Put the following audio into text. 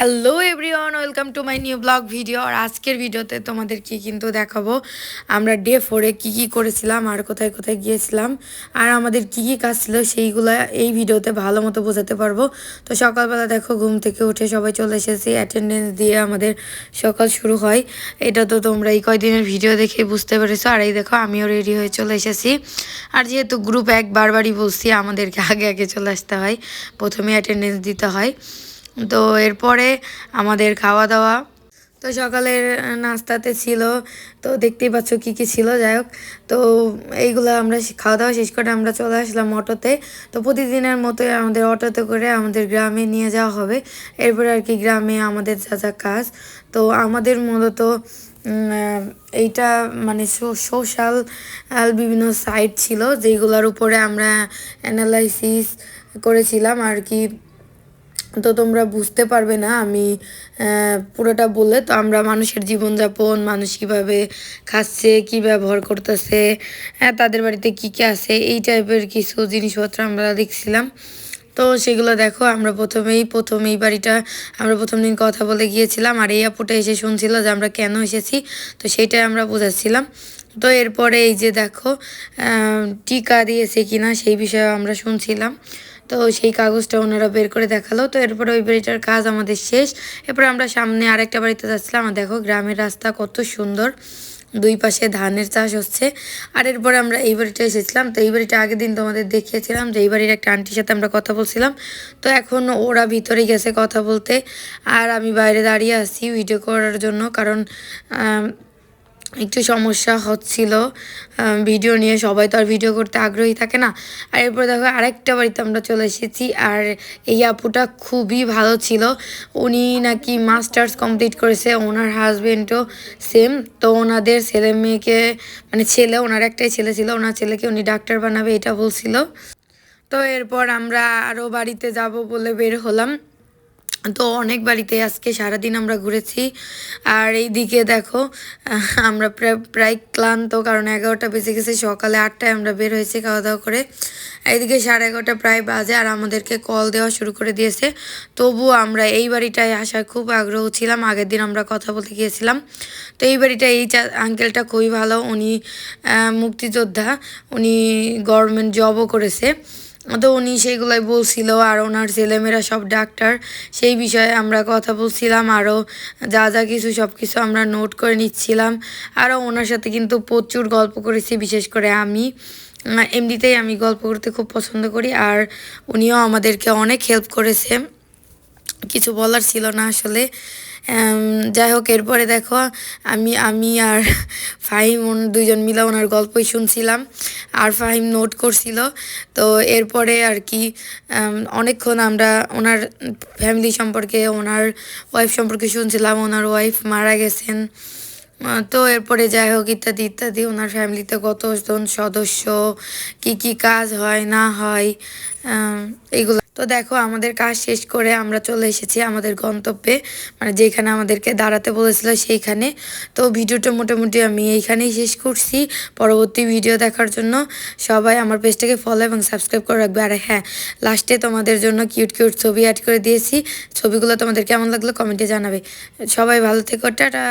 Hello everyone welcome to my new blog video আর আজকের ভিডিওতে তোমাদেরকে কিন্তু দেখাবো আমরা ডে ফোরে কি কি করেছিলাম, আর কোথায় কোথায় গিয়েছিলাম, আর আমাদের কি কি কাজ ছিল সেইগুলো এই ভিডিওতে ভালো মতো বোঝাতে পারব। তো সকালবেলা দেখো, ঘুম থেকে উঠে সবাই চলে এসেছি অ্যাটেন্ডেন্স দিয়ে আমাদের সকাল শুরু হয়। এটা তো তোমরা এই কয়দিনের ভিডিও দেখে বুঝতে পেরেছ। আর এই দেখো, আমিও রেডি হয়ে চলে এসেছি। আর যেহেতু গ্রুপ এক বারবারই বলছি, আমাদেরকে আগে আগে চলে আসতে হয়, প্রথমে অ্যাটেন্ডেন্স দিতে হয়। তো এরপরে আমাদের খাওয়া দাওয়া তো সকালের নাস্তাতে ছিল, তো দেখতেই পাচ্ছ কী কী ছিল, যাই হোক। তো এইগুলো আমরা খাওয়া দাওয়া শেষ করে আমরা চলে আসলাম অটোতে। তো প্রতিদিনের মতোই আমাদের অটোতে করে আমাদের গ্রামে নিয়ে যাওয়া হবে। এরপরে আর কি গ্রামে আমাদের যা যা কাজ। তো আমাদের মূলত এইটা মানে সোশ্যাল বিভিন্ন সাইট ছিল যেগুলোর উপরে আমরা অ্যানালাইসিস করেছিলাম আর কি তো তোমরা বুঝতে পারবে না, আমি পুরোটা বলে তো আমরা মানুষের জীবনযাপন, মানুষ কীভাবে খাচ্ছে, কি ব্যবহার করতেছে তাদের বাড়িতে কি কি আছে, এই টাইপের কিছু জিনিসপত্র আমরা দেখছিলাম। তো সেগুলো দেখো, আমরা প্রথমেই প্রথম এই বাড়িটা, আমরা প্রথম দিন কথা বলে গিয়েছিলাম আর এই আপুটা এসে শুনছিল যে আমরা কেন এসেছি, তো সেইটাই আমরা বোঝাচ্ছিলাম। তো এরপরে এই যে দেখো টিকা দিয়েছে কিনা সেই বিষয়ে আমরা শুনছিলাম। তো সেই কাগজটা ওনারা বের করে দেখাল। তো এরপরে ওই বাড়িটার কাজ আমাদের শেষ। এরপরে আমরা সামনে আরেকটা বাড়িতে যাচ্ছিলাম। দেখো, গ্রামের রাস্তা কত সুন্দর। দুই পাশে ধানের চাষ হচ্ছে। আর এরপরে আমরা এই বাড়িটা এসেছিলাম। তো এই বাড়িটা আগের দিন তোমাদের দেখিয়েছিলাম যে এই বাড়ির একটা আন্টির সাথে আমরা কথা বলছিলাম। তো এখন ওরা ভিতরে গেছে কথা বলতে। আর আমি বাইরে দাঁড়িয়ে আসি ভিডিও করার জন্য। কারণ একটু সমস্যা হচ্ছিল ভিডিও নিয়ে সবাই তো আর ভিডিও করতে আগ্রহী থাকে না। আর এরপর দেখো আরেকটা বাড়িতে আমরা চলে এসেছি, আর এই আপুটা খুবই ভালো ছিল। উনি নাকি মাস্টার্স কমপ্লিট করেছে, ওনার হাজবেন্ডও সেম তো ওনাদের ছেলে মেয়েকে মানে ছেলে, ওনার একটাই ছেলে ছিল, ওনার ছেলেকে উনি ডাক্তার বানাবে, এটা বলছিল। তো এরপর আমরা আরও বাড়িতে যাব বলে বের হলাম। তো অনেক বাড়িতে আজকে সারাদিন আমরা ঘুরেছি। আর এই দিকে দেখো আমরা প্রায় প্রায় ক্লান্ত কারণ এগারোটা বেজে গেছে, সকালে আটটায় আমরা বের হয়েছি খাওয়া দাওয়া করে। এইদিকে সাড়ে এগারোটা প্রায় বাজে আর আমাদেরকে কল দেওয়া শুরু করে দিয়েছে। তবু আমরা এই বাড়িটায় আসার খুব আগ্রহ ছিলাম, আগের দিন আমরা কথা বলতে গিয়েছিলাম। তো এই বাড়িটা, এই আঙ্কেলটা খুবই ভালো। উনি মুক্তিযোদ্ধা, উনি গভর্নমেন্ট জবও করেছে। তো উনি সেইগুলোই বলছিল আর ওনার ছেলেমেয়েরা সব ডাক্তার। সেই বিষয়ে আমরা কথা বলছিলাম আরও যা যা কিছু সব কিছু আমরা নোট করে নিচ্ছিলাম। আরও ওনার সাথে কিন্তু প্রচুর গল্প করেছি, বিশেষ করে আমি। এমনিতেই আমি গল্প করতে খুব পছন্দ করি আর উনিও আমাদেরকে অনেক হেল্প করেছে। কিছু বলার ছিল না আসলে। যাই হোক, এরপরে দেখো, আমি আমি আর ফাহিম দুইজন মিলে ওনার গল্পই শুনছিলাম। আর ফাহিম নোট করছিল। তো এরপরে আর কি অনেকক্ষণ আমরা ওনার ফ্যামিলি সম্পর্কে, ওনার ওয়াইফ সম্পর্কে শুনছিলাম। ওনার ওয়াইফ মারা গেছেন। তো এরপরে যাই হোক, ইত্যাদি ইত্যাদি। ওনার ফ্যামিলিতে কতজন সদস্য, কি কি কাজ হয়, না হয় এগুলো তো দেখো, আমাদের কাজ শেষ করে আমরা চলে এসেছি আমাদের গন্তব্যে। মানে যেখানে আমাদেরকে দাঁড়াতে বলেছিল সেইখানে। তো ভিডিওটা মোটামুটি আমি এইখানেই শেষ করছি। পরবর্তী ভিডিও দেখার জন্য সবাই আমার পেজটাকে ফলো এবং সাবস্ক্রাইব করে রাখবে। আর হ্যাঁ লাস্টে তোমাদের জন্য কিউট কিউট ছবি অ্যাড করে দিয়েছি। ছবিগুলো তোমাদের কেমন লাগল কমেন্টে জানাবে। সবাই ভালো থেকো, টাটা!